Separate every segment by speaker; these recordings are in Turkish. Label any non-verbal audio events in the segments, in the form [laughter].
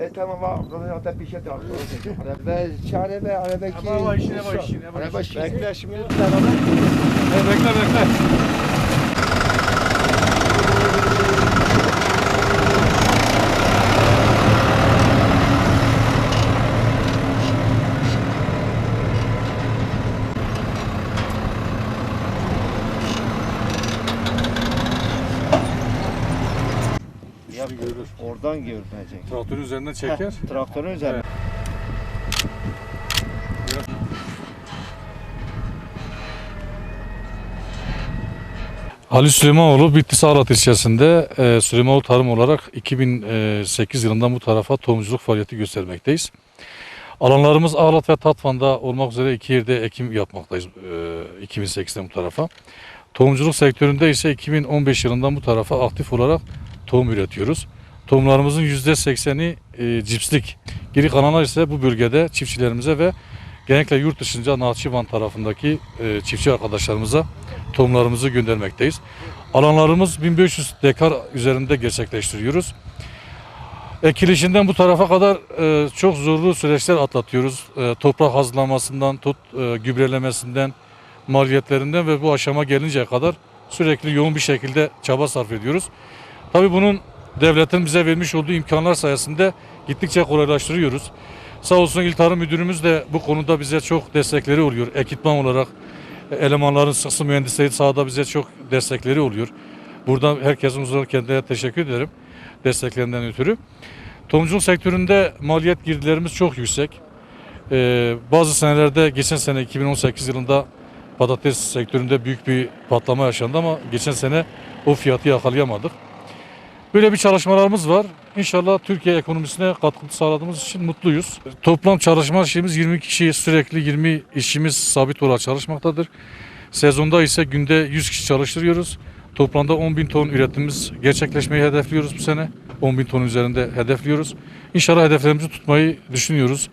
Speaker 1: E bir şey de aklıma [laughs] Araba çare ve arabaki.
Speaker 2: Ama var işine var işine var.
Speaker 1: Araba işine.
Speaker 2: Bekle şimdi bir tane bekle bekle.
Speaker 1: Ya görür. Oradan görünecek.
Speaker 2: Traktörün üzerinden çeker.
Speaker 1: Heh, Traktörün üzerine.
Speaker 3: Ali Süleymanoğlu Bitlis Ağlat ilçesinde e, Süleymanoğlu Tarım olarak 2008 yılından bu tarafa tohumculuk faaliyeti göstermekteyiz. Alanlarımız Ağlat ve Tatvan'da olmak üzere iki yerde ekim yapmaktayız e, 2008'den bu tarafa. Tohumculuk sektöründe ise 2015 yılından bu tarafa aktif olarak tohum üretiyoruz. Tohumlarımızın %80'i e, cipslik. Geri kalanlar ise bu bölgede çiftçilerimize ve genellikle yurt dışınca Nahçıvan tarafındaki e, çiftçi arkadaşlarımıza tohumlarımızı göndermekteyiz. Alanlarımız 1500 dekar üzerinde gerçekleştiriyoruz. Ekilişinden bu tarafa kadar e, çok zorlu süreçler atlatıyoruz. E, toprak hazırlamasından tut e, gübrelemesinden, maliyetlerinden ve bu aşama gelinceye kadar sürekli yoğun bir şekilde çaba sarf ediyoruz. Tabii bunun devletin bize vermiş olduğu imkanlar sayesinde gittikçe kolaylaştırıyoruz. Sağ olsun İl Tarım Müdürümüz de bu konuda bize çok destekleri oluyor. Ekipman olarak e, elemanların sıksı mühendisleri sahada bize çok destekleri oluyor. Buradan herkesin huzuruna kendilerine teşekkür ederim desteklerinden ötürü. Tohumculuk sektöründe maliyet girdilerimiz çok yüksek. Ee, bazı senelerde geçen sene 2018 yılında patates sektöründe büyük bir patlama yaşandı ama geçen sene o fiyatı yakalayamadık. Böyle bir çalışmalarımız var. İnşallah Türkiye ekonomisine katkı sağladığımız için mutluyuz. Toplam çalışma şeyimiz 20 kişi sürekli 20 işçimiz sabit olarak çalışmaktadır. Sezonda ise günde 100 kişi çalıştırıyoruz. Toplamda 10 bin ton üretimimiz gerçekleşmeyi hedefliyoruz bu sene. 10 bin ton üzerinde hedefliyoruz. İnşallah hedeflerimizi tutmayı düşünüyoruz.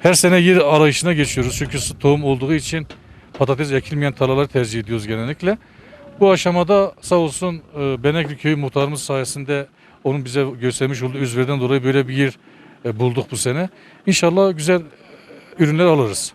Speaker 3: Her sene yer arayışına geçiyoruz. Çünkü tohum olduğu için patates ekilmeyen tarlaları tercih ediyoruz genellikle. Bu aşamada sağ olsun e, Benekli Köyü muhtarımız sayesinde onun bize göstermiş olduğu özveriden dolayı böyle bir yer e, bulduk bu sene. İnşallah güzel e, ürünler alırız.